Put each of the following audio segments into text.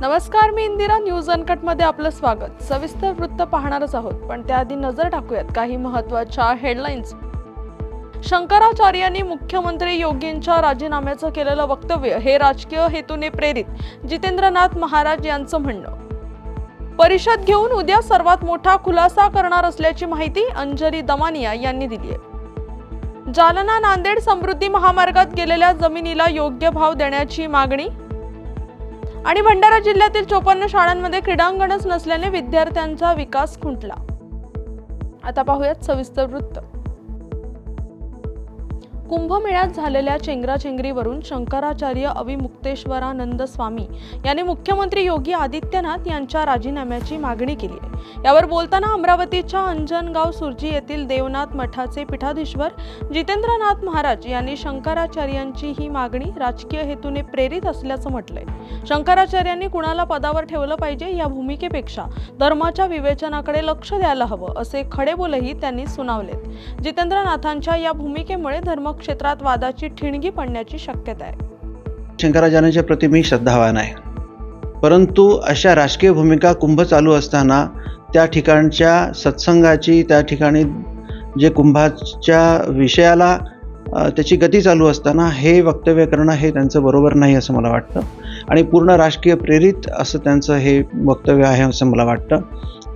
नमस्कार मी इंदिरा न्यूज अनकटमध्ये आपलं स्वागत. सविस्तर वृत्त पाहणारच आहोत पण त्याआधी नजर टाकूयात काही महत्त्वाच्या हेडलाईन्स शंकराचार्यांनी मुख्यमंत्री योगींच्या राजीनाम्याचं केलेलं वक्तव्य हे राजकीय हेतूने प्रेरित जितेंद्रनाथ महाराज यांचं म्हणणं. परिषद घेऊन उद्या सर्वात मोठा खुलासा करणार असल्याची माहिती अंजली दमानिया यांनी दिली आहे जालना नांदेड समृद्धी महामार्गात गेलेल्या जमिनीला योग्य भाव देण्याची मागणी आणि भंडारा जिल्ह्यातील चोपन्न शाळांमध्ये क्रीडांगणच नसल्याने विद्यार्थ्यांचा विकास खुंटला. आता पाहूयात सविस्तर वृत्त. कुंभमेळ्यात झालेल्या चेंगराचेंगरीवरून शंकराचार्य अविमुक्तेश्वरानंद स्वामी यांनी मुख्यमंत्री योगी आदित्यनाथ यांच्या राजीनाम्याची मागणी केली आहे. यावर बोलताना अमरावतीच्या अंजनगाव सुरजी येथील देवनाथ मठाचे पीठाधीश्वर जितेंद्रनाथ महाराज यांनी शंकराचार्यांची ही मागणी राजकीय हेतूने प्रेरित असल्याचं म्हटलंय. शंकराचार्यांनी कुणाला पदावर ठेवलं पाहिजे या भूमिकेपेक्षा धर्माच्या विवेचनाकडे लक्ष द्यायला हवं असे खडे बोलही त्यांनी सुनावलेत. जितेंद्रनाथांच्या या भूमिकेमुळे धर्म क्षेत्रात वादाची ठिणगी पडण्याची शक्यता आहे. शंकराचार्यांच्या प्रति मी श्रद्धावान आहे. परंतु अशा राजकीय भूमिका कुंभ चालू असताना त्या ठिकाणच्या सत्संगाची त्या ठिकाणी जे कुंभाच्या विषयाला त्याची गती चालू असताना हे वक्तव्य करणं हे त्यांचं बरोबर नाही असं मला वाटतं. आणि पूर्ण राजकीय प्रेरित असं त्यांचं हे वक्तव्य आहे असं मला वाटतं.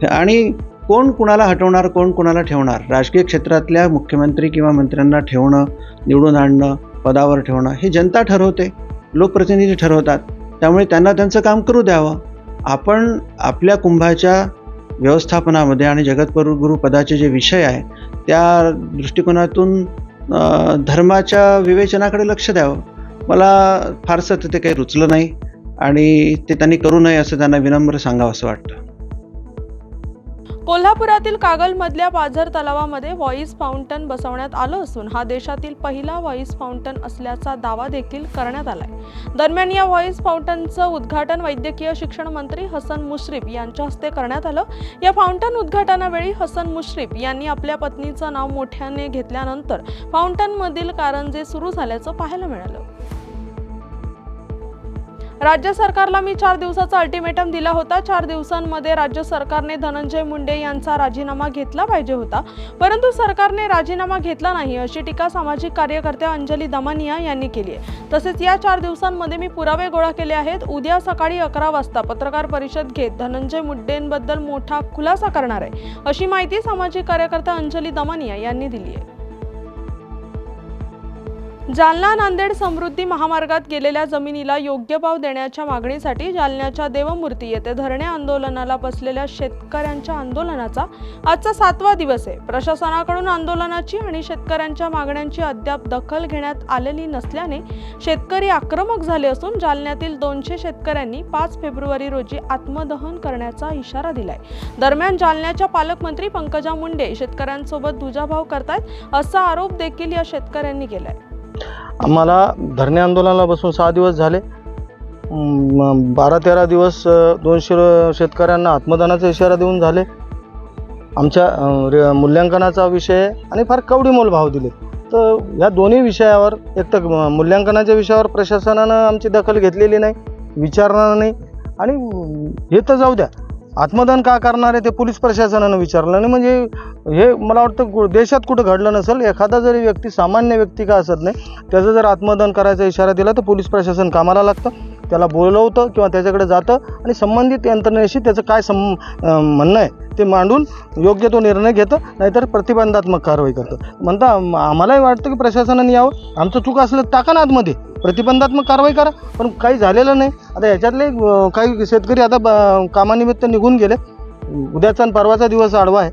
आणि कोण कुणाला हटवणार कोण कुणाला ठेवणार? राजकीय क्षेत्रातल्या मुख्यमंत्री किंवा मंत्र्यांना ठेवणं निवडून आणणं पदावर ठेवणं हे जनता ठरवते. लोकप्रतिनिधी ठरवतात. त्यामुळे त्यांना त्यांचं काम करू द्यावं. आपण आपल्या कुंभाच्या व्यवस्थापनामध्ये आणि जगद्गुरू पदाचे जे विषय आहे त्या दृष्टिकोनातून धर्माच्या विवेचनाकडे लक्ष द्यावं. मला फारसं ते काही रुचलं नाही आणि ते त्यांनी करू नये असं त्यांना विनम्र सांगावं असं वाटतं. कोल्हापुरातील कागलमधल्या पाझर तलावामध्ये व्हॉईस फाउंटन बसवण्यात आलं असून हा देशातील पहिला व्हॉईस फाउंटन असल्याचा दावा देखील करण्यात आलाय. दरम्यान या व्हॉईस फाउंटनचं उद्घाटन वैद्यकीय शिक्षण मंत्री हसन मुश्रीफ यांच्या हस्ते करण्यात आलं. या फाउंटन उद्घाटनावेळी हसन मुश्रीफ यांनी आपल्या पत्नीचं नाव मोठ्याने घेतल्यानंतर फाउंटनमधील कारंजे सुरू झाल्याचं पाहायला मिळालं. राज्य सरकारला मी चार दिवसाचा अल्टिमेटम दिला होता. चार दिवसांमध्ये राज्य सरकारने धनंजय मुंडे यांचा राजीनामा घेतला पाहिजे होता. परंतु सरकारने राजीनामा घेतला नाही अशी टीका सामाजिक कार्यकर्त्या अंजली दमानिया यांनी केली आहे. तसेच या चार दिवसांमध्ये मी पुरावे गोळा केले आहेत. उद्या सकाळी अकरा वाजता पत्रकार परिषद घेत धनंजय मुंडेंबद्दल मोठा खुलासा करणार आहे अशी माहिती सामाजिक कार्यकर्त्या अंजली दमानिया यांनी दिली आहे. जालना नांदेड समृद्धी महामार्गात गेलेल्या जमिनीला योग्य भाव देण्याच्या मागणीसाठी जालन्याच्या देवमूर्ती येथे धरणे आंदोलनाला बसलेल्या शेतकऱ्यांच्या आंदोलनाचा आजचा सातवा दिवस आहे. प्रशासनाकडून आंदोलनाची आणि शेतकऱ्यांच्या मागण्यांची अद्याप दखल घेण्यात आलेली नसल्याने शेतकरी आक्रमक झाले असून जालन्यातील दोनशे शेतकऱ्यांनी पाच फेब्रुवारी रोजी आत्मदहन करण्याचा इशारा दिलाय. दरम्यान जालन्याच्या पालकमंत्री पंकजा मुंडे शेतकऱ्यांसोबत दुजाभाव करतायत असा आरोप देखील या शेतकऱ्यांनी केलाय. आम्हाला धरणे आंदोलनाला बसून सहा दिवस झाले. बारा तेरा दिवस दोनशे शेतकऱ्यांना आत्मदानाचा इशारा देऊन झाले. आमच्या मूल्यांकनाचा विषय आणि फार कवडीमोल भाव दिले. तर ह्या दोन्ही विषयावर एक तर मूल्यांकनाच्या विषयावर प्रशासनानं आमची दखल घेतलेली नाही विचारणार नाही. आणि हे तर जाऊ द्या. आत्मदान का करणार आहे ते पोलीस प्रशासनानं विचारलं नाही. म्हणजे हे मला वाटतं कु- देशात कुठं घडलं नसेल एखादा जरी व्यक्ती सामान्य व्यक्ती का असत नाही त्याचं जर आत्मदान करायचा इशारा दिला तर पोलीस प्रशासन कामाला लागतं. त्याला बोलवतं किंवा त्याच्याकडे जातं आणि संबंधित यंत्रणेशी त्याचं काय सं म्हणणं आहे ते मांडून योग्य तो निर्णय घेतं नाहीतर प्रतिबंधात्मक कारवाई करतं. म्हणता आम्हालाही वाटतं की प्रशासनाने यावं. आमचं चूक असलं तर टाका ना आतमध्ये. प्रतिबंधात्मक कारवाई करा. पण काही झालेलं नाही. आता याच्यातले काही शेतकरी आता ब- कामानिमित्त निघून गेले. उद्याचा आणि परवाचा दिवस आडवा आहे.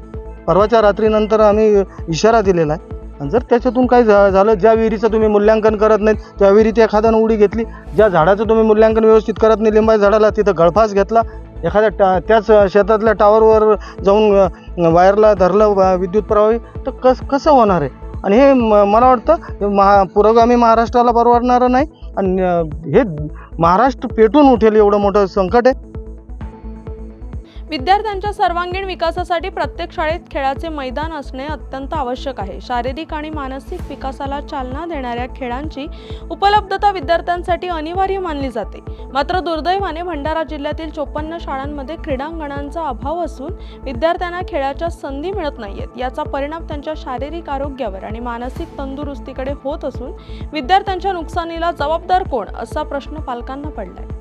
परवाच्या रात्रीनंतर आम्ही इशारा दिलेला आहे. आणि जर त्याच्यातून काही झा झालं ज्या विहिरीचं तुम्ही मूल्यांकन करत नाहीत त्या विहिरीत एखाद्यानं उडी घेतली ज्या झाडाचं तुम्ही मूल्यांकन व्यवस्थित करत नाही लिंबाई झाडाला तिथं गळफास घेतला एखाद्या टा त्याच शेतातल्या टावरवर जाऊन वायरला धरलं विद्युत प्रवाही तर कस कसं होणार आहे? आणि हे म- मला वाटतं महा पुरोगामी महाराष्ट्राला परवडणारं नाही आणि हे महाराष्ट्र पेटून उठेल एवढं मोठं संकट आहे. विद्यार्थ्यांच्या सर्वांगीण विकासासाठी प्रत्येक शाळेत खेळाचे मैदान असणे अत्यंत आवश्यक आहे. शारीरिक आणि मानसिक विकासाला चालना देणाऱ्या खेळांची उपलब्धता विद्यार्थ्यांसाठी अनिवार्य मानली जाते. मात्र दुर्दैवाने भंडारा जिल्ह्यातील चोपन्न शाळांमध्ये क्रीडांगणांचा अभाव असून विद्यार्थ्यांना खेळाच्या संधी मिळत नाहीयेत. याचा परिणाम त्यांच्या शारीरिक आरोग्यावर आणि मानसिक तंदुरुस्तीकडे होत असून विद्यार्थ्यांच्या नुकसानीला जबाबदार कोण? असा प्रश्न पालकांना पडलाय.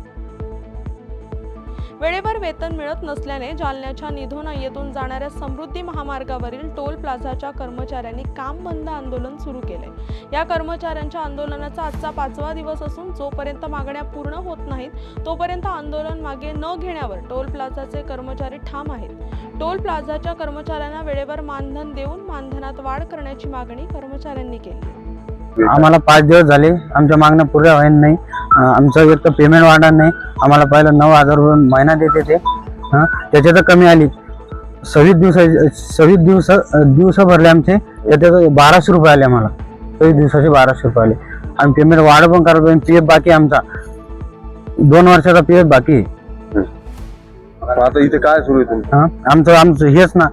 वेळेवर वेतन मिळत नसल्याने जालन्याच्या निधोना येथून जाणाऱ्या समृद्धी महामार्गावरील टोल प्लाझाच्या कर्मचाऱ्यांनी काम बंद आंदोलन सुरू केले. या कर्मचाऱ्यांच्या आंदोलनाचा आजचा पाचवा दिवस असून जोपर्यंत मागण्या पूर्ण होत नाहीत तोपर्यंत आंदोलन मागे न घेण्यावर टोल प्लाझाचे कर्मचारी ठाम आहेत. टोल प्लाझाच्या कर्मचाऱ्यांना वेळेवर मानधन देऊन मानधनात वाढ करण्याची मागणी कर्मचाऱ्यांनी केली. आम्हाला पाच दिवस झाले आमच्या मागण्या पुऱ्या व्हायला नाही. आमचं एक तर पेमेंट वाढणार नाही. आम्हाला पहिलं नऊ हजार रुपये महिना देते ते. हं, त्याच्यात कमी आली. सव्वीस दिवस सव्वीस दिवस दिवस भरले आमचे त्याच्यात बाराशे रुपये आले आम्हाला. सव्वीस दिवसाचे बाराशे रुपये आले. आणि पेमेंट वाढ पण करत पी एफ बाकी आमचा. दोन वर्षाचा पी एफ बाकी आहे. आता इथे काय सुरू आहे तुमचं? आमचं आमचं हेच ना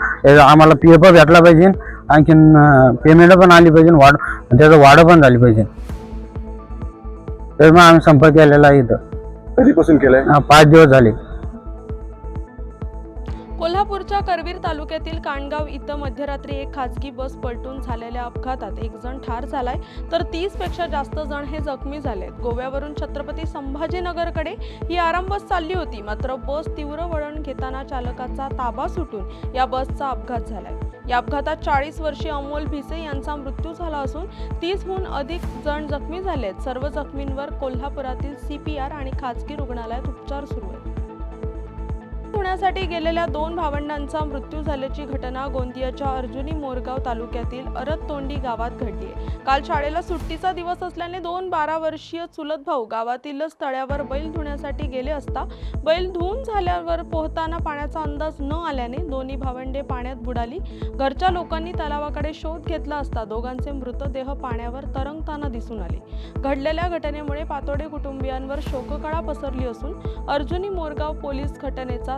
आम्हाला पी एफ भेटला पाहिजे. आणखीन पेमेंट पण आली पाहिजे वाढ त्याचं वाढ पण झाली पाहिजे. तर मग आम्ही संपर्क केलेला आहे इथं. कधीपासून केलंय? हा, पाच दिवस झाले. कोल्हापूरच्या करवीर तालुक्यातील काणगाव इथं मध्यरात्री एक खासगी बस पलटून झालेल्या अपघातात एक जण ठार झालाय तर तीसपेक्षा जास्त जण हे जखमी झालेत. गोव्यावरून छत्रपती संभाजीनगरकडे ही आराम बस चालली होती मात्र बस तीव्र वळण घेताना चालकाचा ताबा सुटून या बसचा अपघात झालाय. या अपघातात चाळीस वर्षीय अमोल भिसे यांचा मृत्यू झाला असून तीसहून अधिक जण जखमी झालेत. सर्व जखमींवर कोल्हापुरातील सी पी आर आणि खाजगी रुग्णालयात उपचार सुरू आहेत. पुण्यासाठी गेलेल्या दोन भावंडांचा मृत्यू झाल्याची घटना गोंदियाच्या अर्जुनी मोरगाव तालुक्यातील अरततोंडी गावात घडली आहे. काल शाळेला सुट्टीचा दिवस असल्याने दोन बारा वर्षीय चुलत भाऊ गावातीलच तळ्यावर बैल धुण्यासाठी गेले असता बैल धुवून झाल्यावर पोहताना पाण्याचा अंदाज न आल्याने दोन्ही भावंडे पाण्यात बुडाली. घरच्या लोकांनी तलावाकडे शोध घेतला असता दोघांचे मृतदेह पाण्यावर तरंगताना दिसून आले. घडलेल्या घटनेमुळे पातोडे कुटुंबियांवर शोककळा पसरली असून अर्जुनी मोरगाव पोलीस घटनेचा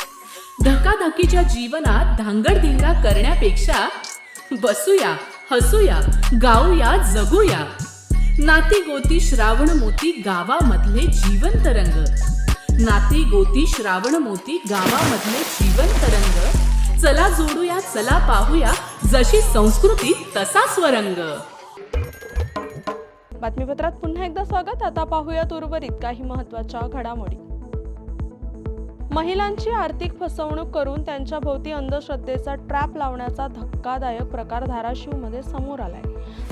धकाधकीच्या जीवनात धांगडधिंगा करण्यापेक्षा बसूया हसूया गाऊया जगूया. नाती गोती श्रावण मोती गावामधले जीवन तरंग नाती गोती श्रावण मोती गावामधले जीवन तरंग चला जोडूया चला पाहूया जशी संस्कृती तसा स्वरंग. बातमीपत्रात पुन्हा एकदा स्वागत. आता पाहूयात उर्वरित काही महत्त्वाच्या घडामोडी. महिलांची आर्थिक फसवणूक करून त्यांच्या भोवती अंधश्रद्धेचा ट्रॅप लावण्याचा धक्कादायक प्रकार धाराशिवमध्ये समोर आलाय.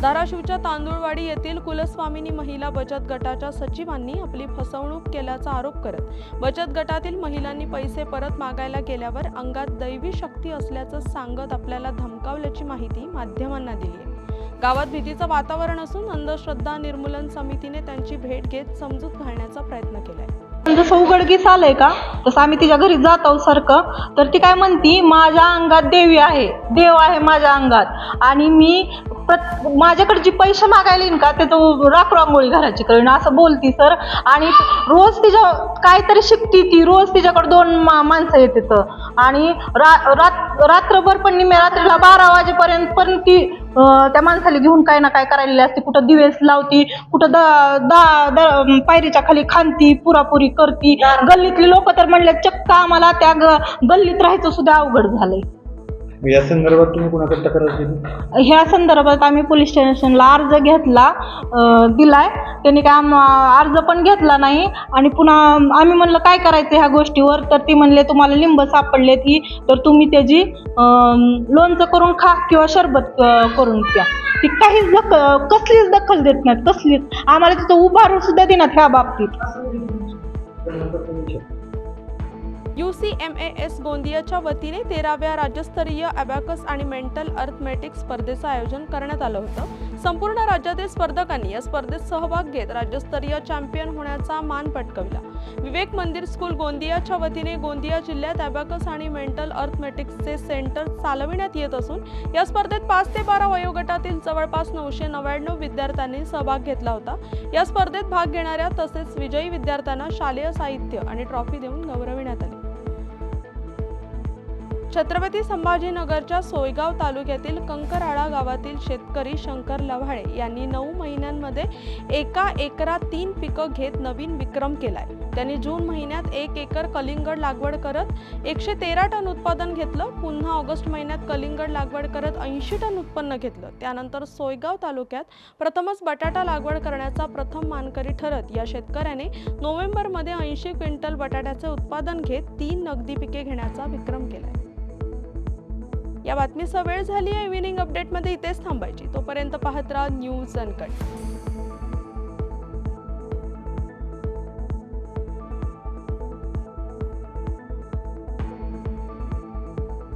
धाराशिवच्या तांदूळवाडी येथील कुलस्वामिनी महिला बचत गटाच्या सचिवांनी आपली फसवणूक केल्याचा आरोप करत बचत गटातील महिलांनी पैसे परत मागायला गेल्यावर अंगात दैवी शक्ती असल्याचं सांगत आपल्याला धमकावल्याची माहिती माध्यमांना दिली आहे. गावात भीतीचं वातावरण असून अंधश्रद्धा निर्मूलन समितीने त्यांची भेट घेत समजूत घालण्याचा प्रयत्न केलाय. जसं उघडकीस आलंय का तसं आम्ही तिच्या घरी जात आहोत सारखं तर ती काय म्हणती माझ्या अंगात देवी आहे देव आहे माझ्या अंगात. आणि मी प्रत माझ्याकडे जी पैसे मागायला येईन का ते तो राख रांगोळी घराची करीन असं बोलती सर. आणि रोज तिच्या काहीतरी शिकती ती रोज तिच्याकडे दोन मा माणसं येते आणि रा रात रात्रभर पण निम्या रात्रीला बारा वाजेपर्यंत पण ती त्या माणसाला घेऊन काय ना काय करायला असते. कुठं दिवेस लावती कुठं दा दा दा- पायरीच्या खाली खांती पुरापुरी करती. गल्लीतली लोक तर म्हणले चक्क आम्हाला त्या गल्लीत राहायचं सुद्धा अवघड झालंय. या संदर्भात तुम्ही कुणाकडे तक्रार केली? ह्या संदर्भात आम्ही पोलीस स्टेशनला अर्ज घेतला अं, दिलाय. त्यांनी काय आम अर्ज पण घेतला नाही आणि पुन्हा आम्ही म्हणलं काय करायचं ह्या गोष्टीवर? तर ती म्हणले तुम्हाला लिंब सापडले ती तर तुम्ही त्याची अं, लोणचं करून खा किंवा सरबत अं, करून प्या. ती काहीच दख कसलीच दखल देत नाहीत कसलीच. आम्हाला तिथं उभारून सुद्धा देण्यात ह्या बाबतीत. U C M A S गोंदियाच्या वतीने तेराव्या राज्यस्तरीय अबॅकस आणि मेंटल अर्थमॅटिक स्पर्धेचं आयोजन करण्यात आलं होतं. संपूर्ण राज्यातील स्पर्धकांनी या स्पर्धेत सहभाग घेत राज्यस्तरीय चॅम्पियन होण्याचा मान पटकविला. विवेक मंदिर स्कूल गोंदियाच्या वतीने गोंदिया जिल्ह्यात अबॅकस आणि मेंटल अर्थमॅटिक्सचे सेंटर चालविण्यात येत असून या स्पर्धेत पाच ते बारा वयोगटातील जवळपास नऊशे नव्याण्णव विद्यार्थ्यांनी सहभाग घेतला होता. या स्पर्धेत भाग घेणाऱ्या तसेच विजयी विद्यार्थ्यांना शालेय साहित्य आणि ट्रॉफी देऊन गौरविण्यात आले. छत्रपती संभाजीनगरच्या सोयगाव तालुक्यातील कंकराळा गावातील शेतकरी शंकर लव्हाळे यांनी नऊ महिन्यांमध्ये एका एकरात तीन पिकं घेत नवीन विक्रम केलाय. त्यांनी जून महिन्यात एक एकर कलिंगड लागवड करत एकशे तेरा टन उत्पादन घेतलं. पुन्हा ऑगस्ट महिन्यात कलिंगड लागवड करत ऐंशी टन उत्पन्न घेतलं. त्यानंतर सोयगाव तालुक्यात प्रथमच बटाटा लागवड करण्याचा प्रथम मानकरी ठरत या शेतकऱ्याने नोव्हेंबरमध्ये ऐंशी क्विंटल बटाट्याचे उत्पादन घेत तीन नगदी पिके घेण्याचा विक्रम केलाय. या बातमीचा वेळ झाली आहे. इव्हिनिंग अपडेटमध्ये इथेच थांबायची. तोपर्यंत पाहत राहा न्यूज अनकट.